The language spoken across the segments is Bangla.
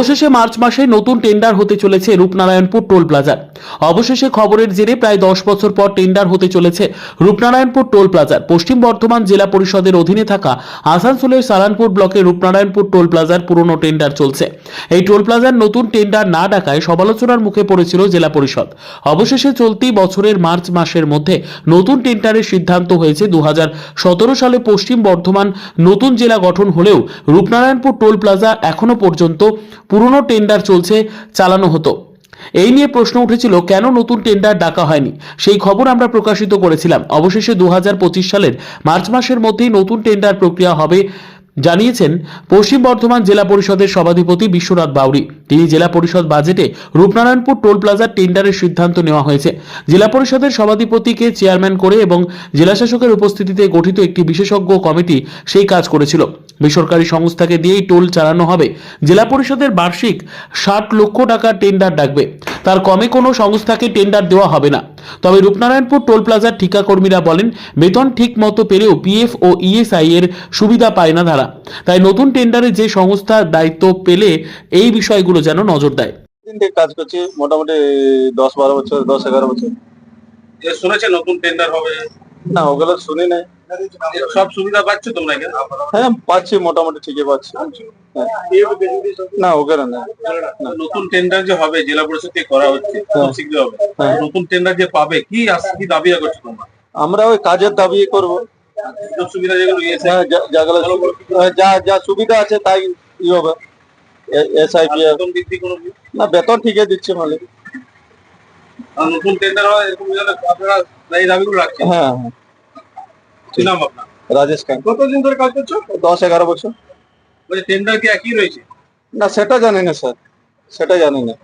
অবশেষে মার্চ মাসে নতুন টেন্ডার হতে চলেছে রূপনারায়ণপুর টোল প্লাজার। অবশেষে খবরের জেরে প্রায় দশ বছর পর টেন্ডার হতে চলেছে রূপনারায়ণপুর টোল প্লাজার। পশ্চিম বর্ধমান জেলা পরিষদের অধীনে থাকা আসানসোলের সালানপুর ব্লকের রূপনারায়ণপুর টোল প্লাজার পুরনো টেন্ডার চলছে। এই টোল প্লাজার নতুন টেন্ডার না ডাকায় সমালোচনার মুখে পড়েছিল জেলা পরিষদ। অবশেষে চলতি বছরের মার্চ মাসের মধ্যে নতুন টেন্ডারের সিদ্ধান্ত হয়েছে দু হাজার সতেরো সালে পশ্চিম বর্ধমান নতুন জেলা গঠন হলেও রূপনারায়ণপুর টোল প্লাজা এখনও পর্যন্ত পুরনো টেন্ডার চলছে, চালানো হতো। এই নিয়ে প্রশ্ন উঠেছিল, কেন নতুন টেন্ডার ডাকা হয়নি? সেই খবর আমরা প্রকাশিত করেছিলাম। অবশেষে দু হাজার পঁচিশ সালের মার্চ মাসের মধ্যেই নতুন টেন্ডার প্রক্রিয়া হবে জানিয়েছেন, পশ্চিম বর্ধমান জেলা পরিষদের সভাধিপতি বিশ্বনাথ বাউরি। তিনি জেলা পরিষদ বাজেটে রূপনারায়ণপুর টোল প্লাজার টেন্ডারের সিদ্ধান্ত নেওয়া হয়েছে। জেলা পরিষদের সভাধিপতিকে চেয়ারম্যান করে এবং জেলাশাসকের উপস্থিতিতে গঠিত একটি বিশেষজ্ঞ কমিটি সেই কাজ করেছিল। বেসরকারি সংস্থাকে দিয়েই টোল চালানো হবে। জেলা পরিষদের বার্ষিক ষাট লক্ষ টাকার টেন্ডার ডাকবে। তার কমে কোনো সংস্থাকে টেন্ডার দেওয়া হবে না। তবে রূপনারায়ণপুর টোল প্লাজার ঠিকাকর্মীরা বলেন বেতন ঠিক মতো পেলেও পিএফ ও ইএসআই এর সুবিধা পায় না তারা। তাই নতুন টেন্ডারে যে সংস্থা দায়িত্ব পেলে এই বিষয়গুলো যেন নজর দেয়। দিন থেকে কাজ করছি মোটামুটি দশ বারো বছর দশ এগারো বছর। যে শুনেছে নতুন টেন্ডার হবে? না ওগুলো শুনি নাই। সব সুবিধা পাচ্ছ তোমরা এখানে? হ্যাঁ পাচ্ছি মোটামুটি ঠিকই পাচ্ছি। হ্যাঁ। না। নতুন টেন্ডার যে হবে জেলা পরিষদ থেকে করা হচ্ছে শীঘ্র হবে। হ্যাঁ। নতুন টেন্ডার যে পাবে কি কি দাবি করছ তোমরা? আমরা ওই কাজের দাবি করব। সুযোগ সুবিধা যেগুলো হ্যাঁ, যা- যা সুবিধা আছে তাই ই হবে। এসআইপি না বেতন ঠিকই দিচ্ছে মালিক। আর নতুন টেন্ডার হয় এরকম আপনারা এই দাবিগুলো রাখছেন। হ্যাঁ হ্যাঁ। কি নাম আপনার? রাজেশ খান। কতদিন ধরে কাজ করছ? দশ এগারো বছর। বলছে টেন্ডার কি একই রয়েছে? না সেটা জানি না স্যার। সেটা জানি না।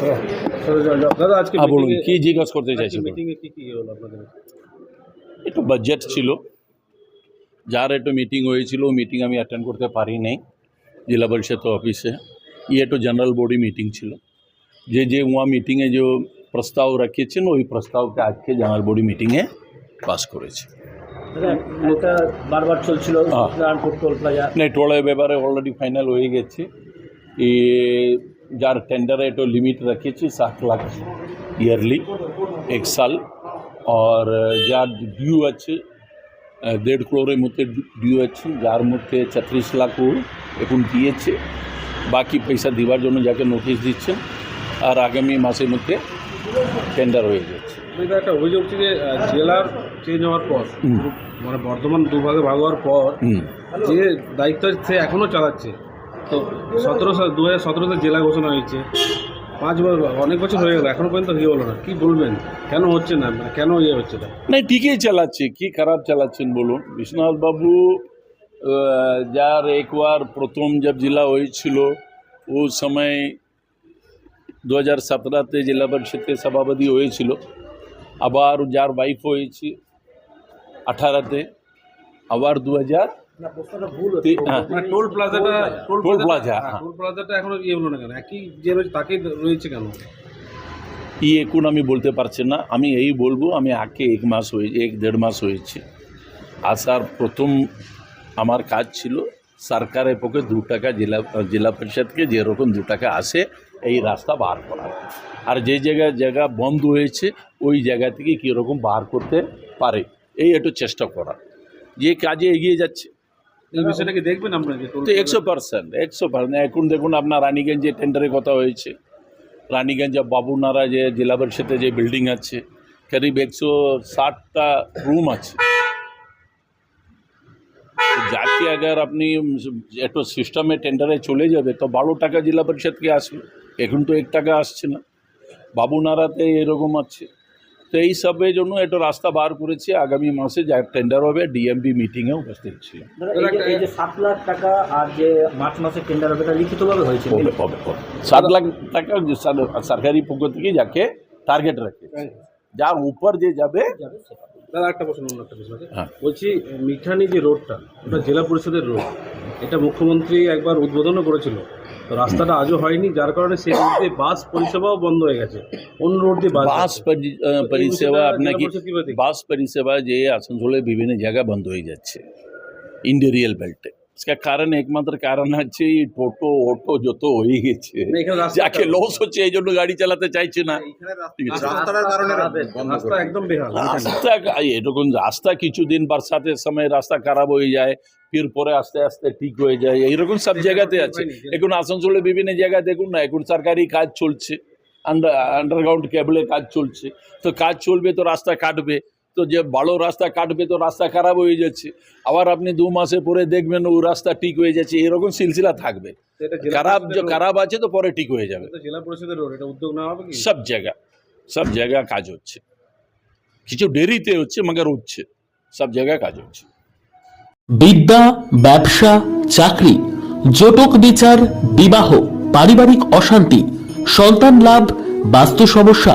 হ্যাঁ বলুন কি জিজ্ঞাসা করতে চাইছেন মিটিং এ কি কি হলো আপনাদের? একটু বাজেট ছিল। যার একটু মিটিং হয়েছিল মিটিং আমি অ্যাটেন্ড করতে পারি নাই। জেলা পরিষদ অফিসে। ये একটু জেনারেল বডি মিটিং ছিল। যে যে ওয়া মিটিংয়ে যে প্রস্তাব রাখিয়েছেন ওই প্রস্তাবকে আজকে জেনারেল বডি মিটিংয়ে পাস করেছে। বারবার চলছিল টোলের ব্যাপারে অলরেডি ফাইনাল হয়ে গেছে। এ যার টেন্ডারে একটু লিমিট রাখিয়েছি সাত লাখ ইয়ারলি এক সাল। আর যার ডিউ আছে দেড় ক্রোরের মধ্যে ডিউ আছে যার মধ্যে ছত্রিশ লাখও এখন দিয়েছে। বাকি পয়সা দেওয়ার জন্য যাকে নোটিশ দিচ্ছেন আর আগামী মাসের মধ্যে টেন্ডার হয়ে যাচ্ছে এটা একটা অভিযোগ যে জেলার চেঞ্জ হওয়ার পর মানে বর্ধমান দুভাগে ভাগ হওয়ার পর যে দায়িত্ব সে এখনও চালাচ্ছে। তো সতেরো সাল দু হাজার সতেরোতে জেলা ঘোষণা হয়েছে। পাঁচ বছর অনেক বছর হয়ে গেল এখনও পর্যন্ত ইয়ে হলো না কি বলবেন? কেন হচ্ছে না মানে কেন ইয়ে হচ্ছে না না ঠিকই চালাচ্ছে কি খারাপ চালাচ্ছেন বলুন। বিশ্বনাথ বাবু যার একবার প্রথম জব জেলা হয়েছিল ও সময় দু হাজার সতেরোতে জেলা পরিষদের সভাপতি হয়েছিল। আবার যার ওয়াইফ হয়েছে আঠারোতে আবার দু হাজার না প্রশ্নটা ভুল তি-। মানে টোল প্লাজাটা টোল প্লাজা, হ্যাঁ, হ্যাঁ। টোল প্লাজাটা এখনও ইয়ে হলো না কেন? একই যে তাকেই রয়েছে কেন? ই এখন আমি বলতে পারছি না। আমি এই বলব আমি আগে এক মাস হয়ে এক দেড় মাস হয়েছে। আসার প্রথম আমার কাজ ছিল সরকারের পক্ষে দু টাকা জেলা জেলা পরিষদকে যেরকম দু টাকা আসে এই রাস্তা বার করা। আর যে জায়গায় জায়গা বন্ধ হয়েছে ওই জায়গা থেকে কীরকম বার করতে পারে এই একটু চেষ্টা করা। যে কাজে এগিয়ে যাচ্ছে। এই বিষয়টাকে দেখবেন আপনারা তো একশো পার্সেন্ট একশো পার্সেন্ট। এখন দেখুন আপনার রানীগঞ্জে টেন্ডারের কথা হয়েছে। রানীগঞ্জ বাবুনারা যে জেলা পরিষদে যে বিল্ডিং আছে করিব একশো ষাটটা রুম আছে। যাকে আগার আপনি একটু সিস্টেমে টেন্ডারে চলে যাবে তো বারো টাকা জেলা পরিষদকে আসবে? এখন তো এক টাকা আসছে না। বাবুনারাতে এরকম আছে। তো এই সবের জন্য একটু রাস্তা বার করেছে আগামী মাসে যা টেন্ডার হবে ডিএমপি মিটিংয়ে উপস্থিত ছিল এই যে- সাত লাখ টাকা আর যে মার্চ মাসে টেন্ডার হবে এটা লিখিতভাবে হয়েছে হবে হবে হবে। সাত লাখ টাকা সরকারি পক্ষ থেকে যাকে টার্গেট রাখে যার উপর যে যাবে দাদা একটা প্রশ্ন অন্য একটা প্রশ্ন হ্যাঁ। বলছি মিঠানি যে রোডটা ওটা জেলা পরিষদের রোড এটা মুখ্যমন্ত্রী একবার উদ্বোধনও করেছিল। তো রাস্তাটা আজও হয়নি যার কারণে সেই রোড দিয়ে বাস পরিষেবাও বন্ধ হয়ে গেছে। অন্য রোড দিয়ে বাস বাস পরি- পরিষেবা আপনাকে? বাস পরিষেবা যে আসানসোলের বিভিন্ন জায়গা বন্ধ হয়ে যাচ্ছে। ইন্ডেরিয়াল বেল্টে इसका कारण একমাত্র কারণ হচ্ছে এই টোটো অটো যত হয়ে গেছে না, এখানে রাস্তা যাকে লস হচ্ছে এই জন্য গাড়ি চালাতে চাইছে না ঠিক আছে। রাস্তাটার কারণে রাস্তা একদম বেহাল রাস্তা এরকম রাস্তা কিছুদিন বর্ষাতের সময় রাস্তা খারাপ হয়ে যায় ফির পরে আস্তে আস্তে ঠিক হয়ে যায় এইরকম সব জায়গাতে আছে এখন আসানসোলে বিভিন্ন জায়গায় দেখুন না এখন সরকারি কাজ চলছে আন্ডার আন্ডারগ্রাউন্ড কেবলের কাজ চলছে তো কাজ চলবে তো রাস্তা কাটবে তো যে ভালো রাস্তা কাটবে তো রাস্তা খারাপ হয়ে যাচ্ছে। আবার আপনি দু মাসে পরে দেখবেন ও রাস্তা ঠিক হয়ে যাচ্ছে এরকম সিলসিলা থাকবে। খারাপ যে খারাপ আছে তো পরে ঠিক হয়ে যাবে। জেলা পরিষদের রোড এটা উদ্যোগ নেওয়া হবে সব জায়গা সব জায়গা কাজ হচ্ছে। কিছু দেরিতে হচ্ছে মগর হচ্ছে সব জায়গায় কাজ হচ্ছে। বিদ্যা ব্যবসা চাকরি জটক বিচার বিবাহ পারিবারিক অশান্তি সন্তান লাভ বাস্তু সমস্যা